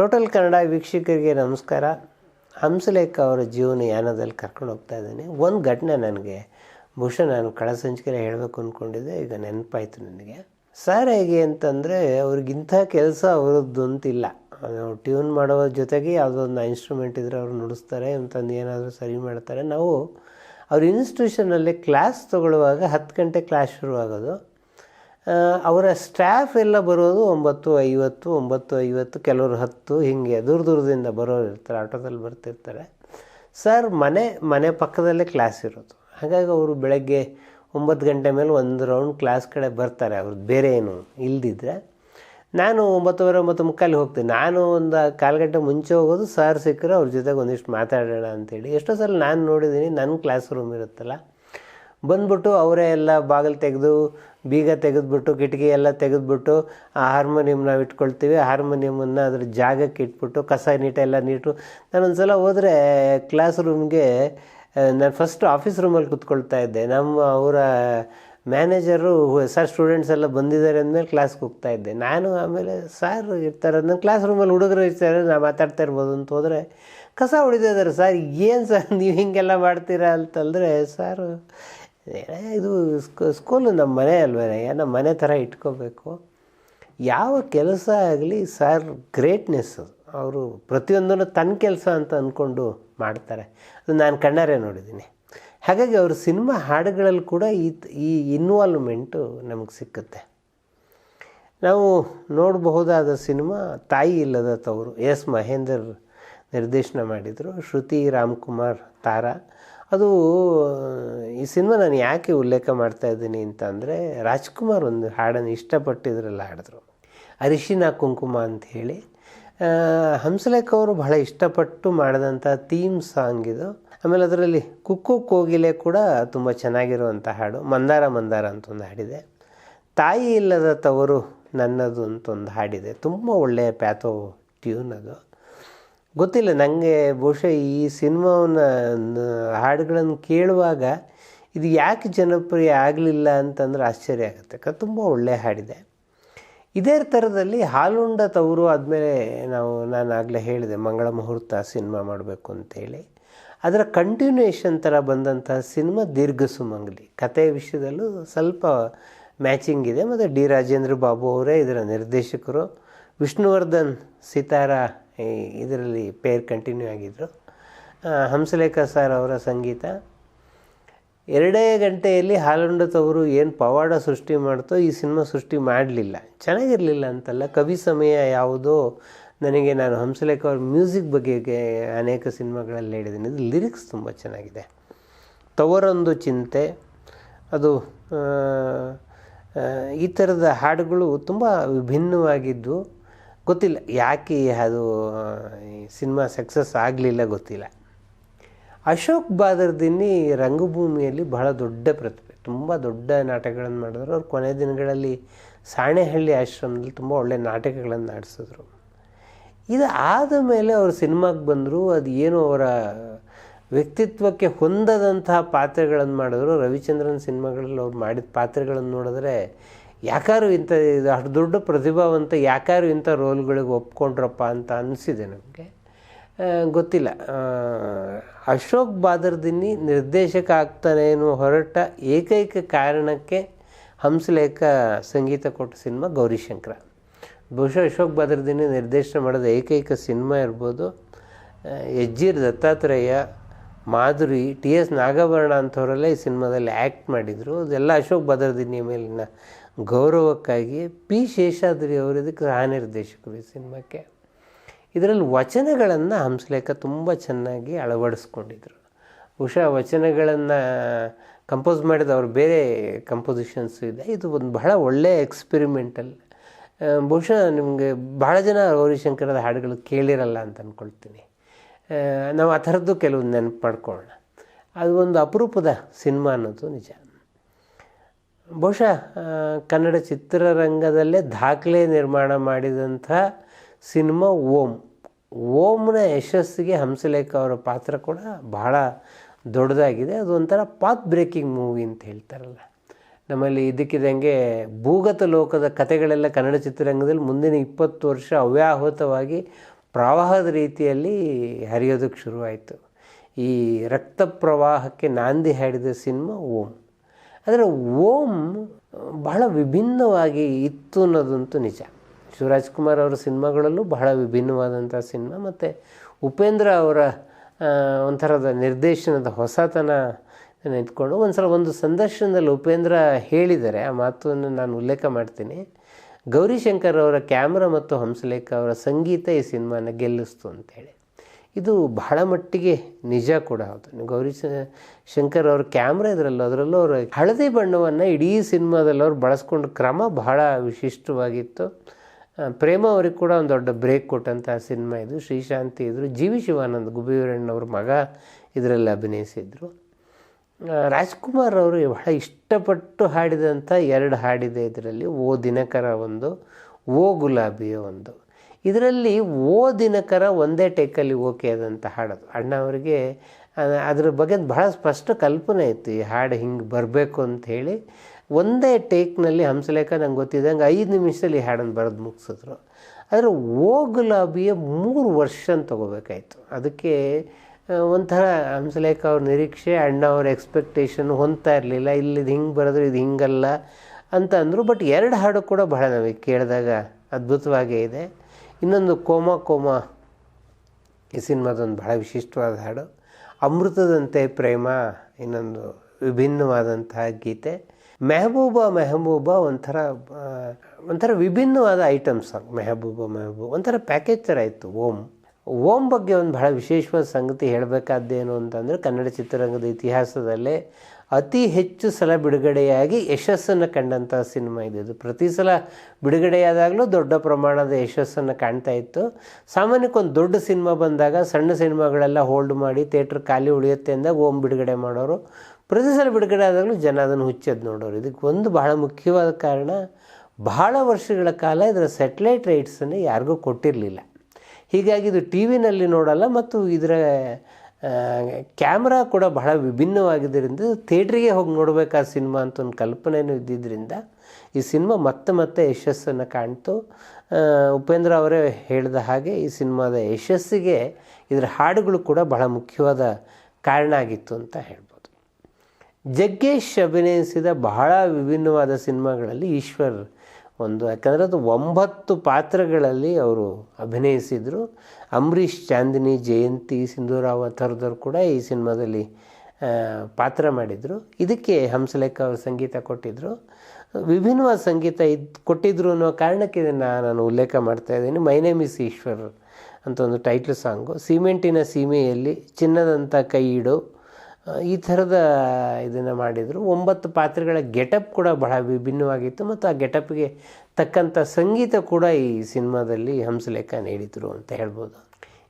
Total Kannada ವೀಕ್ಷಕರಿಗೆ ನಮಸ್ಕಾರ. ಹಂಸಲೇಖ ಅವರ ಜೀವನ ಯಾನದಲ್ಲಿ ಕರ್ಕೊಂಡು ಹೋಗ್ತಾ ಇದ್ದೀನಿ. ಒಂದು ಘಟನೆ ನನಗೆ, ಬಹುಶಃ ನಾನು ಕಳ ಸಂಚಿಕೆ ಹೇಳಬೇಕು ಅಂದ್ಕೊಂಡಿದ್ದೆ ಈಗ ನೆನಪಾಯಿತು ನನಗೆ. ಸರ್ ಹೇಗೆ ಅಂತಂದರೆ ಅವ್ರಿಗಿಂಥ ಕೆಲಸ ಅವರದ್ದು ಅಂತಿಲ್ಲ. ಟ್ಯೂನ್ ಮಾಡೋ ಜೊತೆಗೆ ಯಾವುದೋ ಒಂದು ಇನ್ಸ್ಟ್ರೂಮೆಂಟ್ ಇದ್ದರೆ ಅವರು ನುಡಿಸ್ತಾರೆ ಅಂತಂದು ಏನಾದರೂ ಸರಿ ಮಾಡ್ತಾರೆ. ನಾವು, ಅವ್ರ ಇನ್ಸ್ಟಿಟ್ಯೂಷನಲ್ಲಿ ಕ್ಲಾಸ್ ತೊಗೊಳ್ಳುವಾಗ ಹತ್ತು ಗಂಟೆ ಕ್ಲಾಸ್ ಶುರುವಾಗೋದು. ಅವರ ಸ್ಟಾಫ್ ಎಲ್ಲ ಬರೋದು ಒಂಬತ್ತು ಐವತ್ತು ಒಂಬತ್ತು ಐವತ್ತು, ಕೆಲವರು ಹತ್ತು, ಹೀಗೆ ದೂರ ದೂರದಿಂದ ಬರೋರು ಇರ್ತಾರೆ, ಆಟೋದಲ್ಲಿ ಬರ್ತಿರ್ತಾರೆ. ಸರ್ ಮನೆ ಮನೆ ಪಕ್ಕದಲ್ಲೇ ಕ್ಲಾಸ್ ಇರೋದು. ಹಾಗಾಗಿ ಅವರು ಬೆಳಗ್ಗೆ ಒಂಬತ್ತು ಗಂಟೆ ಮೇಲೆ ಒಂದು ರೌಂಡ್ ಕ್ಲಾಸ್ ಕಡೆ ಬರ್ತಾರೆ, ಅವ್ರದ್ದು ಬೇರೆ ಏನು ಇಲ್ದಿದ್ರೆ. ನಾನು ಒಂಬತ್ತುವರೆ, ಒಂಬತ್ತು ಮುಕ್ಕಾಲಿ ಹೋಗ್ತೀನಿ. ನಾನು ಒಂದು ಕಾಲು ಗಂಟೆ ಮುಂಚೆ ಹೋಗೋದು ಸರ್ ಸಿಕ್ಕರೆ ಅವ್ರ ಜೊತೆಗೆ ಒಂದಿಷ್ಟು ಮಾತಾಡೋಣ ಅಂತೇಳಿ. ಎಷ್ಟೋ ಸಲ ನಾನು ನೋಡಿದ್ದೀನಿ ನನ್ನ ಕ್ಲಾಸ್ ರೂಮ್ ಇರುತ್ತಲ್ಲ. ಬಂದ್ಬಿಟ್ಟು ಅವರೇ ಎಲ್ಲ ಬಾಗಿಲು ತೆಗೆದು ಬೀಗ ತೆಗೆದ್ಬಿಟ್ಟು, ಕಿಟಕಿ ಎಲ್ಲ ತೆಗೆದ್ಬಿಟ್ಟು ಆ ಹಾರ್ಮೋನಿಯಂ ನಾವು ಇಟ್ಕೊಳ್ತೀವಿ. ಹಾರ್ಮೋನಿಯಮನ್ನು ಅದ್ರ ಜಾಗಕ್ಕೆ ಇಟ್ಬಿಟ್ಟು, ಕಸ ನೀಟೆಲ್ಲ ನೀಟು ನಾನು ಒಂದು ಸಲ ಹೋದರೆ ಕ್ಲಾಸ್ ರೂಮ್ಗೆ ನಾನು ಫಸ್ಟ್ ಆಫೀಸ್ ರೂಮಲ್ಲಿ ಕುತ್ಕೊಳ್ತಾ ಇದ್ದೆ. ನಮ್ಮ ಅವರ ಮ್ಯಾನೇಜರು ಸರ್ ಸ್ಟೂಡೆಂಟ್ಸ್ ಎಲ್ಲ ಬಂದಿದ್ದಾರೆ ಅಂದಮೇಲೆ ಕ್ಲಾಸ್ಗೆ ಹೋಗ್ತಾ ಇದ್ದೆ. ನಾನು ಆಮೇಲೆ ಸರ್ ಇರ್ತಾರೆ. ನನ್ನ ಕ್ಲಾಸ್ ರೂಮಲ್ಲಿ ಹುಡುಗರು ಇರ್ತಾರೆ ನಾನು ಮಾತಾಡ್ತಾ ಇರ್ಬೋದು ಅಂತ ಹೋದರೆ, ಕಸ ಹೊಡಿತಿದ್ದಾರೆ ಸರ್. ಏನು ಸರ್? ನೀವು ಹಿಂಗೆಲ್ಲ ಮಾಡ್ತೀರಾ? ಅಂತಂದರೆ ಸರ್ ಇದು ಸ್ಕೂ- ಸ್ಕೂಲು ನಮ್ಮ ಮನೆ ಅಲ್ವೇನಯ್ಯ ನಮ್ಮ ಮನೆ ಥರ ಇಟ್ಕೋಬೇಕು. ಯಾವ ಕೆಲಸ ಆಗಲಿ ಸರ್ ಗ್ರೇಟ್ನೆಸ್ ಅವರು ಪ್ರತಿಯೊಂದನ್ನು ತನ್ನ ಕೆಲಸ ಅಂತ ಅಂದ್ಕೊಂಡು ಮಾಡ್ತಾರೆ. ಅದು ನಾನು ಕಣ್ಣಾರೆ ನೋಡಿದ್ದೀನಿ. ಹಾಗಾಗಿ ಅವ್ರ ಸಿನಿಮಾ ಹಾಡುಗಳಲ್ಲಿ ಕೂಡ ಈ ಈ ಇನ್ವಾಲ್ವ್ಮೆಂಟು ನಮಗೆ ಸಿಕ್ಕುತ್ತೆ. ನಾವು ನೋಡಬಹುದಾದ ಸಿನಿಮಾ ತಾಯಿ ಇಲ್ಲದ ತವರು. ಎಸ್ ಮಹೇಂದರ್ ನಿರ್ದೇಶನ ಮಾಡಿದರು. ಶ್ರುತಿ ರಾಮ್ಕುಮಾರ್ ತಾರಾ. ಅದು, ಈ ಸಿನಿಮಾ ನಾನು ಯಾಕೆ ಉಲ್ಲೇಖ ಮಾಡ್ತಾ ಇದ್ದೀನಿ ಅಂತಂದರೆ, ರಾಜ್ಕುಮಾರ್ ಒಂದು ಹಾಡನ್ನು ಇಷ್ಟಪಟ್ಟಿದ್ರಲ್ಲ ಹಾಡಿದ್ರು. ಅರಿಶಿನ ಕುಂಕುಮ ಅಂತ ಹೇಳಿ. ಹಂಸಲೇಖ ಅವರು ಬಹಳ ಇಷ್ಟಪಟ್ಟು ಮಾಡಿದಂಥ ಥೀಮ್ ಸಾಂಗ್ ಇದು. ಆಮೇಲೆ ಅದರಲ್ಲಿ ಕುಕ್ಕು ಕೋಗಿಲೆ ಕೂಡ ತುಂಬ ಚೆನ್ನಾಗಿರುವಂಥ ಹಾಡು. ಮಂದಾರ ಮಂದಾರ ಅಂತ ಒಂದು ಹಾಡಿದೆ. ತಾಯಿ ಇಲ್ಲದ ತವರು ನನ್ನದು ಅಂತ ಒಂದು ಹಾಡಿದೆ. ತುಂಬ ಒಳ್ಳೆಯ ಪ್ಯಾಥೋ ಟ್ಯೂನ್ ಅದು. ಗೊತ್ತಿಲ್ಲ ನನಗೆ ಬಹುಶಃ ಈ ಸಿನಿಮಾವನ್ನ ಹಾಡುಗಳನ್ನು ಕೇಳುವಾಗ ಇದು ಯಾಕೆ ಜನಪ್ರಿಯ ಆಗಲಿಲ್ಲ ಅಂತಂದ್ರೆ ಆಶ್ಚರ್ಯ ಆಗುತ್ತೆ. ಯಾಕಂದ್ರೆ ತುಂಬ ಒಳ್ಳೆಯ ಹಾಡಿದೆ. ಇದೇ ಥರದಲ್ಲಿ ಹಾಲುಂಡ ತವರು ಆದಮೇಲೆ ನಾವು, ನಾನು ಆಗಲೇ ಹೇಳಿದೆ, ಮಂಗಳ ಮುಹೂರ್ತ ಸಿನಿಮಾ ಮಾಡಬೇಕು ಅಂತೇಳಿ. ಅದರ ಕಂಟಿನ್ಯೂಯೇಷನ್ ಥರ ಬಂದಂತಹ ಸಿನಿಮಾ ದೀರ್ಘ ಸುಮಂಗಲಿ ಕಥೆಯ ವಿಷಯದಲ್ಲೂ ಸ್ವಲ್ಪ ಮ್ಯಾಚಿಂಗ್ ಇದೆ. ಮತ್ತು ಡಿ ರಾಜೇಂದ್ರ ಬಾಬು ಅವರೇ ಇದರ ನಿರ್ದೇಶಕರು. ವಿಷ್ಣುವರ್ಧನ್, ಸಿತಾರ ಇದರಲ್ಲಿ ಪೇರ್ ಕಂಟಿನ್ಯೂ ಆಗಿದ್ದರು ಹಂಸಲೇಖ ಸರ್ ಅವರ ಸಂಗೀತ. ಎರಡೇ ಗಂಟೆಯಲ್ಲಿ ಹಾಲುಂಡ ತವರು ಏನು ಪವಾಡ ಸೃಷ್ಟಿ ಮಾಡ್ತೋ ಈ ಸಿನಿಮಾ ಸೃಷ್ಟಿ ಮಾಡಲಿಲ್ಲ. ಚೆನ್ನಾಗಿರಲಿಲ್ಲ ಅಂತಲ್ಲ. ಕವಿ ಸಮಯ ಯಾವುದೋ ನನಗೆ ನಾನು ಹಂಸಲೇಖ ಅವ್ರ ಮ್ಯೂಸಿಕ್ ಬಗ್ಗೆ ಅನೇಕ ಸಿನಿಮಾಗಳಲ್ಲಿ ಹೇಳಿದ್ದೀನಿ. ಇದು ಲಿರಿಕ್ಸ್ ತುಂಬ ಚೆನ್ನಾಗಿದೆ. ತವರೊಂದು ಚಿಂತೆ. ಅದು ಈ ಥರದ ಹಾಡುಗಳು ತುಂಬ ವಿಭಿನ್ನವಾಗಿದ್ದು ಗೊತ್ತಿಲ್ಲ. ಯಾಕೆ ಅದು ಸಿನಿಮಾ ಸಕ್ಸಸ್ ಆಗಲಿಲ್ಲ ಗೊತ್ತಿಲ್ಲ. ಅಶೋಕ್ ಬಾದರ್ದಿನ್ನಿ ರಂಗಭೂಮಿಯಲ್ಲಿ ಬಹಳ ದೊಡ್ಡ ಪ್ರತಿಭೆ. ತುಂಬ ದೊಡ್ಡ ನಾಟಕಗಳನ್ನು ಮಾಡಿದ್ರು. ಅವ್ರು ಕೊನೆ ದಿನಗಳಲ್ಲಿ ಸಾಣೆಹಳ್ಳಿ ಆಶ್ರಮದಲ್ಲಿ ತುಂಬ ಒಳ್ಳೆ ನಾಟಕಗಳನ್ನು ಆಡಿಸಿದ್ರು ಇದು ಆದ ಮೇಲೆ ಅವರು ಸಿನಿಮಾಗೆ ಬಂದರು. ಅದು ಏನು ಅವರ ವ್ಯಕ್ತಿತ್ವಕ್ಕೆ ಹೊಂದದಂತಹ ಪಾತ್ರಗಳನ್ನು ಮಾಡಿದ್ರು. ರವಿಚಂದ್ರನ್ ಸಿನಿಮಾಗಳಲ್ಲಿ ಅವ್ರು ಮಾಡಿದ ಪಾತ್ರಗಳನ್ನು ನೋಡಿದ್ರೆ ಯಾಕಾರು ಇಂಥ ಅಷ್ಟು ದೊಡ್ಡ ಪ್ರತಿಭಾವಂತ ಯಾಕಾರು ಇಂಥ ರೋಲ್ಗಳಿಗೆ ಒಪ್ಕೊಂಡ್ರಪ್ಪ ಅಂತ ಅನಿಸಿದೆ ನಮಗೆ. ಗೊತ್ತಿಲ್ಲ. ಅಶೋಕ್ ಬಾದರ್ದಿನ್ನಿ ನಿರ್ದೇಶಕ ಆಗ್ತಾನೇನು ಹೊರಟ ಏಕೈಕ ಕಾರಣಕ್ಕೆ ಹಂಸಲೇಖ ಸಂಗೀತ ಕೊಟ್ಟ ಸಿನಿಮಾ ಗೌರಿಶಂಕರ. ಬಹುಶಃ ಅಶೋಕ್ ಬಾದರ್ದಿನ್ನಿ ನಿರ್ದೇಶನ ಮಾಡಿದ ಏಕೈಕ ಸಿನಿಮಾ ಇರ್ಬೋದು. ಎಚ್ ಎಜ್ಜೀರ್ ದತ್ತಾತ್ರೇಯ, ಮಾಧುರಿ, ಟಿ ಎಸ್ ನಾಗಭರಣ ಅಂಥವರೆಲ್ಲ ಈ ಸಿನಿಮಾದಲ್ಲಿ ಆ್ಯಕ್ಟ್ ಮಾಡಿದರು. ಅದೆಲ್ಲ ಅಶೋಕ್ ಬಾದರ್ದಿನ್ನಿಯ ಮೇಲಿನ ಗೌರವಕ್ಕಾಗಿ ಪಿ ಶೇಷಾದ್ರಿ ಅವರು ಇದಕ್ಕೆ ಸಹ ನಿರ್ದೇಶಕರು ಈ ಸಿನಿಮಾಕ್ಕೆ. ಇದರಲ್ಲಿ ವಚನಗಳನ್ನು ಹಂಸಲೇಖ ತುಂಬ ಚೆನ್ನಾಗಿ ಅಳವಡಿಸ್ಕೊಂಡಿದ್ರು. ಬಹುಶಃ ವಚನಗಳನ್ನು ಕಂಪೋಸ್ ಮಾಡಿದ ಅವ್ರು ಬೇರೆ ಕಂಪೋಸಿಷನ್ಸು ಇದೆ. ಇದು ಒಂದು ಬಹಳ ಒಳ್ಳೆಯ ಎಕ್ಸ್ಪೆರಿಮೆಂಟಲ್ ಬಹುಶಃ ನಿಮಗೆ ಬಹಳ ಜನ ಗೌರಿಶಂಕರದ ಹಾಡುಗಳು ಕೇಳಿರಲ್ಲ ಅಂತ ಅಂದ್ಕೊಳ್ತೀನಿ ನಾವು ಆ ಥರದ್ದು ಕೆಲವು ನೆನಪು ಮಾಡ್ಕೊಳ್ಳೋಣ. ಅದು ಒಂದು ಅಪರೂಪದ ಸಿನಿಮಾ ಅನ್ನೋದು ನಿಜ. ಬಹುಶಃ ಕನ್ನಡ ಚಿತ್ರರಂಗದಲ್ಲೇ ದಾಖಲೆ ನಿರ್ಮಾಣ ಮಾಡಿದಂಥ ಸಿನಿಮಾ ಓಂ. ಓಂನ ಯಶಸ್ಸಿಗೆ ಹಂಸಲೇಖ ಅವರ ಪಾತ್ರ ಕೂಡ ಬಹಳ ದೊಡ್ಡದಾಗಿದೆ. ಅದು ಒಂಥರ ಪಾತ್ ಬ್ರೇಕಿಂಗ್ ಮೂವಿ ಅಂತ ಹೇಳ್ತಾರಲ್ಲ. ನಮ್ಮಲ್ಲಿ ಇದಕ್ಕಿದಂಗೆ ಭೂಗತ ಲೋಕದ ಕಥೆಗಳೆಲ್ಲ ಕನ್ನಡ ಚಿತ್ರರಂಗದಲ್ಲಿ ಮುಂದಿನ ಇಪ್ಪತ್ತು ವರ್ಷ ಅವ್ಯಾಹುತವಾಗಿ ಪ್ರವಾಹದ ರೀತಿಯಲ್ಲಿ ಹರಿಯೋದಕ್ಕೆ ಶುರುವಾಯಿತು. ಈ ರಕ್ತ ಪ್ರವಾಹಕ್ಕೆ ನಾಂದಿ ಹಾಡಿದ ಸಿನಿಮಾ ಓಂ. ಆದರೆ ಓಂ ಬಹಳ ವಿಭಿನ್ನವಾಗಿ ಇತ್ತು ಅನ್ನೋದಂತೂ ನಿಜ. ಶಿವರಾಜ್ಕುಮಾರ್ ಅವರ ಸಿನಿಮಾಗಳಲ್ಲೂ ಬಹಳ ವಿಭಿನ್ನವಾದಂಥ ಸಿನಿಮಾ, ಮತ್ತು ಉಪೇಂದ್ರ ಅವರ ಒಂಥರದ ನಿರ್ದೇಶನದ ಹೊಸತನ ನಿಂತ್ಕೊಂಡು ಒಂದು ಸಲ ಒಂದು ಸಂದರ್ಶನದಲ್ಲಿ ಉಪೇಂದ್ರ ಹೇಳಿದ್ದಾರೆ ಆ ಮಾತನ್ನು ನಾನು ಉಲ್ಲೇಖ ಮಾಡ್ತೀನಿ. ಗೌರಿಶಂಕರ್ ಅವರ ಕ್ಯಾಮ್ರಾ ಮತ್ತು ಹಂಸಲೇಖ ಅವರ ಸಂಗೀತ ಈ ಸಿನಿಮಾನ ಗೆಲ್ಲಿಸ್ತು ಅಂತೇಳಿ. ಇದು ಬಹಳ ಮಟ್ಟಿಗೆ ನಿಜ ಕೂಡ ಹೌದು. ಗೌರಿ ಶಂಕರ್ ಅವ್ರ ಕ್ಯಾಮ್ರಾ ಇದರಲ್ಲೂ, ಅದರಲ್ಲೂ ಅವರು ಹಳದಿ ಬಣ್ಣವನ್ನು ಇಡೀ ಸಿನಿಮಾದಲ್ಲಿ ಅವ್ರು ಬಳಸ್ಕೊಂಡ ಕ್ರಮ ಬಹಳ ವಿಶಿಷ್ಟವಾಗಿತ್ತು. ಪ್ರೇಮ ಅವ್ರಿಗೆ ಕೂಡ ಒಂದು ದೊಡ್ಡ ಬ್ರೇಕ್ ಕೊಟ್ಟಂತಹ ಸಿನಿಮಾ ಇದು. ಶ್ರೀಶಾಂತಿ ಇದ್ರು, ಜಿ ವಿ ಶಿವಾನಂದ್ ಗುಬ್ಬಿವೀರಣ್ಣವ್ರ ಮಗ ಇದರಲ್ಲಿ ಅಭಿನಯಿಸಿದ್ರು. ರಾಜ್ಕುಮಾರ್ ಅವರು ಬಹಳ ಇಷ್ಟಪಟ್ಟು ಹಾಡಿದಂಥ ಎರಡು ಹಾಡಿದೆ ಇದರಲ್ಲಿ. ಓ ದಿನಕರ ಒಂದು, ಓ ಗುಲಾಬಿಯ ಒಂದು. ಇದರಲ್ಲಿ ಓ ದಿನಕರ ಒಂದೇ ಟೇಕಲ್ಲಿ ಓಕೆ ಆದಂಥ ಹಾಡೋದು. ಅಣ್ಣ ಅವರಿಗೆ ಅದ್ರ ಬಗ್ಗೆ ಬಹಳ ಸ್ಪಷ್ಟ ಕಲ್ಪನೆ ಇತ್ತು, ಈ ಹಾಡು ಹಿಂಗೆ ಬರಬೇಕು ಅಂತ ಹೇಳಿ. ಒಂದೇ ಟೇಕ್ನಲ್ಲಿ ಹಂಸಲೇಖ ನಂಗೆ ಗೊತ್ತಿದ್ದಂಗೆ ಐದು ನಿಮಿಷದಲ್ಲಿ ಈ ಹಾಡನ್ನು ಬರೆದು ಮುಗಿಸಿದ್ರು. ಆದರೆ ಓ ಗುಲಾಬಿಯ ಮೂರು ವರ್ಷ ತಗೋಬೇಕಾಯ್ತು. ಅದಕ್ಕೆ ಒಂಥರ ಹಂಸಲೇಖ ಅವ್ರ ನಿರೀಕ್ಷೆ, ಅಣ್ಣ ಅವ್ರ ಎಕ್ಸ್ಪೆಕ್ಟೇಷನ್ ಹೊಂದ್ತಾ ಇರಲಿಲ್ಲ, ಇಲ್ಲಿ ಹಿಂಗೆ ಬರೆದ್ರೆ, ಇದು ಹಿಂಗಲ್ಲ ಅಂತ ಅಂದರು. ಬಟ್ ಎರಡು ಹಾಡು ಕೂಡ ಬಹಳ ನಮಗೆ ಕೇಳಿದಾಗ ಅದ್ಭುತವಾಗೇ ಇದೆ. ಇನ್ನೊಂದು ಕೋಮ ಕೋಮ ಈ ಸಿನಿಮಾದೊಂದು ಬಹಳ ವಿಶಿಷ್ಟವಾದ ಹಾಡು. ಅಮೃತದಂತೆ ಪ್ರೇಮ, ಇನ್ನೊಂದು ವಿಭಿನ್ನವಾದಂತಹ ಗೀತೆ. ಮೆಹಬೂಬ ಮೆಹಬೂಬ ಒಂಥರ ಒಂಥರ ವಿಭಿನ್ನವಾದ ಐಟಮ್ ಸಾಂಗ್. ಮೆಹಬೂಬ ಮೆಹಬೂಬ, ಒಂಥರ ಪ್ಯಾಕೇಜ್ ಥರ ಇತ್ತು, ಓಂ. ಓಂ ಬಗ್ಗೆ ಒಂದು ಬಹಳ ವಿಶೇಷವಾದ ಸಂಗತಿ ಹೇಳಬೇಕಾದ್ದೇನು ಅಂತಂದರೆ ಕನ್ನಡ ಚಿತ್ರರಂಗದ ಇತಿಹಾಸದಲ್ಲೇ ಅತಿ ಹೆಚ್ಚು ಸಲ ಬಿಡುಗಡೆಯಾಗಿ ಯಶಸ್ಸನ್ನು ಕಂಡಂಥ ಸಿನಿಮಾ ಇದು. ಪ್ರತಿ ಸಲ ಬಿಡುಗಡೆಯಾದಾಗಲೂ ದೊಡ್ಡ ಪ್ರಮಾಣದ ಯಶಸ್ಸನ್ನು ಕಾಣ್ತಾ ಇತ್ತು. ಸಾಮಾನ್ಯಕ್ಕೊಂದು ದೊಡ್ಡ ಸಿನಿಮಾ ಬಂದಾಗ ಸಣ್ಣ ಸಿನಿಮಾಗಳೆಲ್ಲ ಹೋಲ್ಡ್ ಮಾಡಿ ಥಿಯೇಟ್ರ್ ಖಾಲಿ ಉಳಿಯುತ್ತೆ ಅಂದಾಗ ಓಮ್ ಬಿಡುಗಡೆ ಮಾಡೋರು. ಪ್ರತಿ ಸಲ ಬಿಡುಗಡೆ ಆದಾಗಲೂ ಜನ ಅದನ್ನು ಹುಚ್ಚೋದು ನೋಡೋರು. ಇದಕ್ಕೆ ಒಂದು ಬಹಳ ಮುಖ್ಯವಾದ ಕಾರಣ ಬಹಳ ವರ್ಷಗಳ ಕಾಲ ಇದರ ಸೆಟ್ಲೈಟ್ ರೈಟ್ಸನ್ನು ಯಾರಿಗೂ ಕೊಟ್ಟಿರಲಿಲ್ಲ. ಹೀಗಾಗಿ ಇದು ಟಿ ವಿನಲ್ಲಿ ನೋಡಲ್ಲ ಮತ್ತು ಇದರ ಕ್ಯಾಮ್ರಾ ಕೂಡ ಬಹಳ ವಿಭಿನ್ನವಾಗಿದ್ದರಿಂದ ಥಿಯೇಟ್ರಿಗೆ ಹೋಗಿ ನೋಡಬೇಕಾದ ಸಿನಿಮಾ ಅಂತ ಒಂದು ಕಲ್ಪನೆಯೂ ಇದ್ದಿದ್ದರಿಂದ ಈ ಸಿನಿಮಾ ಮತ್ತೆ ಮತ್ತೆ ಯಶಸ್ಸನ್ನು ಕಾಣ್ತು. ಉಪೇಂದ್ರ ಅವರೇ ಹೇಳಿದ ಹಾಗೆ ಈ ಸಿನಿಮಾದ ಯಶಸ್ಸಿಗೆ ಇದರ ಹಾಡುಗಳು ಕೂಡ ಬಹಳ ಮುಖ್ಯವಾದ ಕಾರಣ ಆಗಿತ್ತು ಅಂತ ಹೇಳ್ಬೋದು. ಜಗ್ಗೇಶ್ ಅಭಿನಯಿಸಿದ ಬಹಳ ವಿಭಿನ್ನವಾದ ಸಿನಿಮಾಗಳಲ್ಲಿ ಈಶ್ವರ್ ಒಂದು, ಯಾಕಂದರೆ ಅದು ಒಂಬತ್ತು ಪಾತ್ರಗಳಲ್ಲಿ ಅವರು ಅಭಿನಯಿಸಿದರು. ಅಂಬರೀಷ್, ಚಾಂದಿನಿ, ಜಯಂತಿ, ಸಿಂಧೂರಾವ್ ಥರದವ್ರು ಕೂಡ ಈ ಸಿನಿಮಾದಲ್ಲಿ ಪಾತ್ರ ಮಾಡಿದರು. ಇದಕ್ಕೆ ಹಂಸಲೇಖ ಅವರು ಸಂಗೀತ ಕೊಟ್ಟಿದ್ದರು ವಿಭಿನ್ನವಾದ ಸಂಗೀತ ಇದು, ಕೊಟ್ಟಿದ್ರು ಅನ್ನೋ ಕಾರಣಕ್ಕೆ ಇದನ್ನು ನಾನು ಉಲ್ಲೇಖ ಮಾಡ್ತಾ ಇದ್ದೀನಿ. ಮೈ ಮಿಸ್ ಈಶ್ವರ್ ಅಂತ ಒಂದು ಟೈಟ್ಲ್ ಸಾಂಗು. ಸಿಮೆಂಟಿನ ಸೀಮೆಯಲ್ಲಿ ಚಿನ್ನದಂಥ ಕೈ ಇಡು ಈ ಥರದ ಇದನ್ನು ಮಾಡಿದರು. ಒಂಬತ್ತು ಪಾತ್ರಗಳ ಗೆಟಪ್ ಕೂಡ ಬಹಳ ವಿಭಿನ್ನವಾಗಿತ್ತು ಮತ್ತು ಆ ಗೆಟಪ್ಗೆ ತಕ್ಕಂಥ ಸಂಗೀತ ಕೂಡ ಈ ಸಿನಿಮಾದಲ್ಲಿ ಹಂಸಲೇಖ ನೀಡಿದರು ಅಂತ ಹೇಳ್ಬೋದು.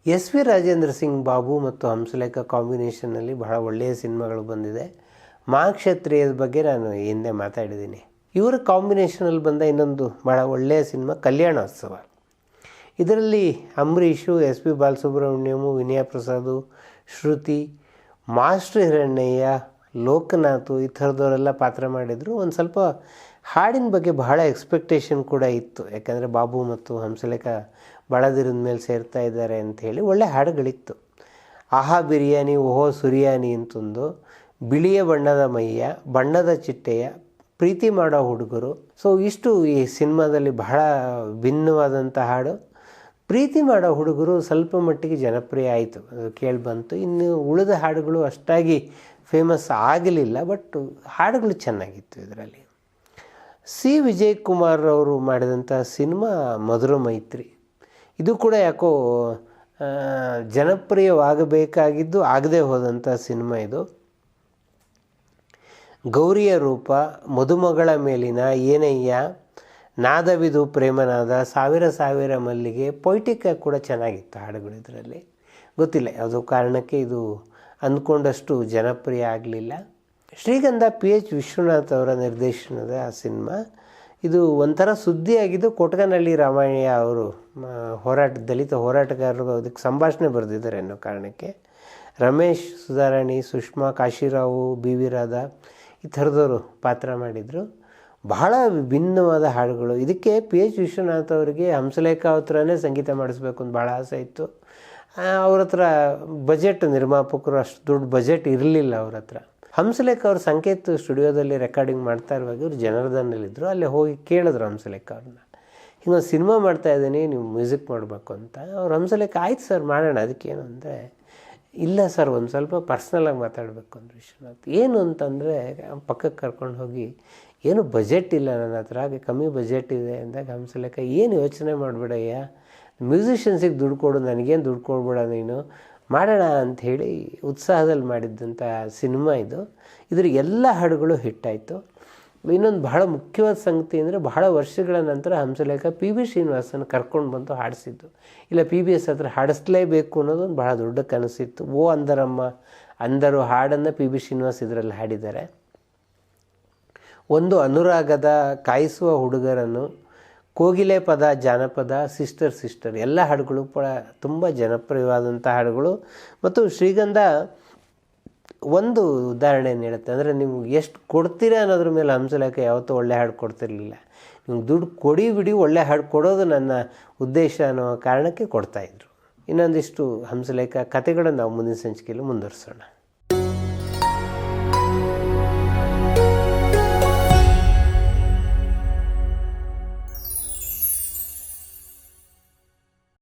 ಎಸ್ ವಿ ರಾಜೇಂದ್ರ ಸಿಂಗ್ ಬಾಬು ಮತ್ತು ಹಂಸಲೇಖ ಕಾಂಬಿನೇಷನ್ನಲ್ಲಿ ಬಹಳ ಒಳ್ಳೆಯ ಸಿನಿಮಾಗಳು ಬಂದಿದೆ. ಮಹಾಕ್ಷತ್ರಿಯದ ಬಗ್ಗೆ ನಾನು ಹಿಂದೆ ಮಾತಾಡಿದ್ದೀನಿ. ಇವರ ಕಾಂಬಿನೇಷನಲ್ಲಿ ಬಂದ ಇನ್ನೊಂದು ಬಹಳ ಒಳ್ಳೆಯ ಸಿನಿಮಾ ಕಲ್ಯಾಣೋತ್ಸವ. ಇದರಲ್ಲಿ Ambareesh, S P Balasubrahmanyam Vinaya Prasad Shruti master Hirannaiah Lokanath ಈ ಥರದವರೆಲ್ಲ ಪಾತ್ರ ಮಾಡಿದರು. ಒಂದು ಸ್ವಲ್ಪ ಹಾಡಿನ ಬಗ್ಗೆ ಬಹಳ ಎಕ್ಸ್ಪೆಕ್ಟೇಷನ್ ಕೂಡ ಇತ್ತು. ಯಾಕಂದರೆ ಬಾಬು ಮತ್ತು ಹಂಸಲೇಖ ಬಳದಿರಿದ ಮೇಲೆ ಸೇರ್ತಾ ಇದ್ದಾರೆ ಅಂಥೇಳಿ ಒಳ್ಳೆ ಹಾಡುಗಳಿತ್ತು. ಆಹಾ ಬಿರಿಯಾನಿ, ಓಹೋ ಸುರಿಯಾನಿ ಅಂತಂದು ಬಿಳಿಯ ಬಣ್ಣದ ಮೈಯ, ಬಣ್ಣದ ಚಿಟ್ಟೆಯ ಪ್ರೀತಿ ಮಾಡೋ ಹುಡುಗರು. ಸೊ ಇಷ್ಟು ಈ ಸಿನಿಮಾದಲ್ಲಿ ಬಹಳ ಭಿನ್ನವಾದಂಥ ಹಾಡು. ಪ್ರೀತಿ ಮಾಡೋ ಹುಡುಗರು ಸ್ವಲ್ಪ ಮಟ್ಟಿಗೆ ಜನಪ್ರಿಯ ಆಯಿತು. ಅದು ಕೇಳಿ ಬಂತು ಇನ್ನು ಉಳಿದ ಹಾಡುಗಳು ಅಷ್ಟಾಗಿ ಫೇಮಸ್ ಆಗಲಿಲ್ಲ ಬಟ್ ಹಾಡುಗಳು ಚೆನ್ನಾಗಿತ್ತು ಇದರಲ್ಲಿ. ಸಿ. ವಿಜಯ್ ಕುಮಾರ್ ಅವರು ಮಾಡಿದಂಥ ಸಿನಿಮಾ ಮಧುರ ಮೈತ್ರಿ. ಇದು ಕೂಡ ಯಾಕೋ ಜನಪ್ರಿಯವಾಗಬೇಕಾಗಿದ್ದು ಆಗದೆ ಹೋದಂಥ ಸಿನಿಮಾ ಇದು. ಗೌರಿಯ ರೂಪ, ಮದುಮಗಳ ಮೇಲಿನ ಏನಯ್ಯ ನಾದವಿದು ಪ್ರೇಮನಾದ ಸಾವಿರ ಸಾವಿರ ಮಲ್ಲಿಗೆ ಪೊಯ್ಟಿಕ ಕೂಡ ಚೆನ್ನಾಗಿತ್ತು ಹಾಡುಗಳು ಇದರಲ್ಲಿ. ಗೊತ್ತಿಲ್ಲ, ಯಾವುದೋ ಕಾರಣಕ್ಕೆ ಇದು ಅಂದ್ಕೊಂಡಷ್ಟು ಜನಪ್ರಿಯ ಆಗಲಿಲ್ಲ. ಶ್ರೀಗಂಧ ಪಿ ಎಚ್ ವಿಶ್ವನಾಥ್ ಅವರ ನಿರ್ದೇಶನದ ಆ ಸಿನಿಮಾ. ಇದು ಒಂಥರ ಸುದ್ದಿಯಾಗಿದ್ದು ಕೊಟ್ಗನಹಳ್ಳಿ ರಾಮಯ್ಯ ಅವರು ಹೋರಾಟ, ದಲಿತ ಹೋರಾಟಗಾರರು ಅದಕ್ಕೆ ಸಂಭಾಷಣೆ ಬರೆದಿದ್ದಾರೆ ಅನ್ನೋ ಕಾರಣಕ್ಕೆ. ರಮೇಶ್, ಸುಧಾರಾಣಿ, ಸುಷ್ಮಾ, ಕಾಶಿರಾವು, ಬಿ ವಿ ರಾಧಾ ಈ ಥರದವರು ಪಾತ್ರ ಮಾಡಿದರು. ಬಹಳ ವಿಭಿನ್ನವಾದ ಹಾಡುಗಳು. ಇದಕ್ಕೆ ಪಿ ಎಚ್ ವಿಶ್ವನಾಥ್ ಅವರಿಗೆ ಹಂಸಲೇಖ ಹತ್ರನೇ ಸಂಗೀತ ಮಾಡಿಸ್ಬೇಕು ಅಂತ ಭಾಳ ಆಸೆ ಇತ್ತು. ಅವ್ರ ಹತ್ರ ಬಜೆಟ್ ನಿರ್ಮಾಪಕರು ಅಷ್ಟು ದೊಡ್ಡ ಬಜೆಟ್ ಇರಲಿಲ್ಲ ಅವ್ರ ಹತ್ರ. ಹಂಸಲೇಖ ಅವ್ರ ಸಂಕೇತ್ ಸ್ಟುಡಿಯೋದಲ್ಲಿ ರೆಕಾರ್ಡಿಂಗ್ ಮಾಡ್ತಾ ಇರುವಾಗ ಇವರು ಜನಾರ್ದನಲ್ಲಿದ್ದರು ಅಲ್ಲಿ ಹೋಗಿ ಕೇಳಿದ್ರು ಹಂಸಲೇಖ ಅವ್ರನ್ನ. ಹಿಂಗೊಂದು ಸಿನಿಮಾ ಮಾಡ್ತಾ ಇದ್ದೀನಿ, ನೀವು ಮ್ಯೂಸಿಕ್ ಮಾಡಬೇಕು ಅಂತ. ಅವ್ರು ಹಂಸಲೇಖ, ಆಯ್ತು ಸರ್ ಮಾಡೋಣ, ಅದಕ್ಕೇನು? ಅಂದರೆ, ಇಲ್ಲ ಸರ್ ಒಂದು ಸ್ವಲ್ಪ ಪರ್ಸ್ನಲಾಗಿ ಮಾತಾಡಬೇಕು ಅಂದ್ರೆ ವಿಶ್ವನಾಥ್. ಏನು ಅಂತಂದರೆ ಪಕ್ಕಕ್ಕೆ ಕರ್ಕೊಂಡು ಹೋಗಿ ಏನು ಬಜೆಟ್ ಇಲ್ಲ ನನ್ನ ಹತ್ರ ಕಮ್ಮಿ ಬಜೆಟ್ ಇದೆ ಅಂದಾಗ ಹಂಸಲೇಖ, ಏನು ಯೋಚನೆ ಮಾಡಬೇಡಯ್ಯ? ಮ್ಯೂಸಿಷಿಯನ್ಸಿಗೆ ದುಡ್ಡು ಕೊಡು, ನನಗೇನು ದುಡ್ಡು ಕೊಡ್ಬೇಡ ನೀನು? ಮಾಡೋಣ ಅಂಥೇಳಿ ಉತ್ಸಾಹದಲ್ಲಿ ಮಾಡಿದ್ದಂಥ ಸಿನಿಮಾ ಇದು. ಇದ್ರ ಎಲ್ಲ ಹಾಡುಗಳು ಹಿಟ್ಟಾಯಿತು. ಇನ್ನೊಂದು ಬಹಳ ಮುಖ್ಯವಾದ ಸಂಗತಿ ಅಂದರೆ ಬಹಳ ವರ್ಷಗಳ ನಂತರ ಹಂಸಲೇಖ ಪಿ ಬಿ ಶ್ರೀನಿವಾಸನ ಕರ್ಕೊಂಡು ಬಂದು ಹಾಡಿಸಿದ್ದು. ಇಲ್ಲ ಪಿ ಬಿ ಎಸ್ ಹತ್ರ ಹಾಡಿಸ್ಲೇಬೇಕು ಅನ್ನೋದೊಂದು ಬಹಳ ದೊಡ್ಡ ಕನಸಿತ್ತು. ಓ ಅಂದರಮ್ಮ, ಅಂದರು ಹಾಡನ್ನು ಪಿ ಬಿ ಶ್ರೀನಿವಾಸ್ ಇದರಲ್ಲಿ ಹಾಡಿದ್ದಾರೆ. ಒಂದು ಅನುರಾಗದ ಕಾಯಿಸುವ ಹುಡುಗರನ್ನು ಕೋಗಿಲೆ ಪದ, ಜಾನಪದ ಸಿಸ್ಟರ್ ಸಿಸ್ಟರ್ ಎಲ್ಲ ಹಾಡುಗಳು ಕೂಡ ತುಂಬ ಜನಪ್ರಿಯವಾದಂಥ ಹಾಡುಗಳು. ಮತ್ತು ಶ್ರೀಗಂಧ ಒಂದು ಉದಾಹರಣೆ ನೀಡುತ್ತೆ ಅಂದರೆ ನೀವು ಎಷ್ಟು ಕೊಡ್ತೀರಾ ಅನ್ನೋದ್ರ ಮೇಲೆ ಹಂಸಲೇಖ ಯಾವತ್ತೂ ಒಳ್ಳೆ ಹಾಡು ಕೊಡ್ತಿರಲಿಲ್ಲ. ನಿಮ್ಗೆ ದುಡ್ಡು ಕೊಡಿ ಬಿಡಿ, ಒಳ್ಳೆ ಹಾಡು ಕೊಡೋದು ನನ್ನ ಉದ್ದೇಶ ಅನ್ನೋ ಕಾರಣಕ್ಕೆ ಕೊಡ್ತಾಯಿದ್ರು ಇನ್ನೊಂದಿಷ್ಟು ಹಂಸಲೇಖ ಕಥೆಗಳನ್ನು ನಾವು ಮುಂದಿನ ಸಂಚಿಕೆಯಲ್ಲಿ ಮುಂದುವರಿಸೋಣ.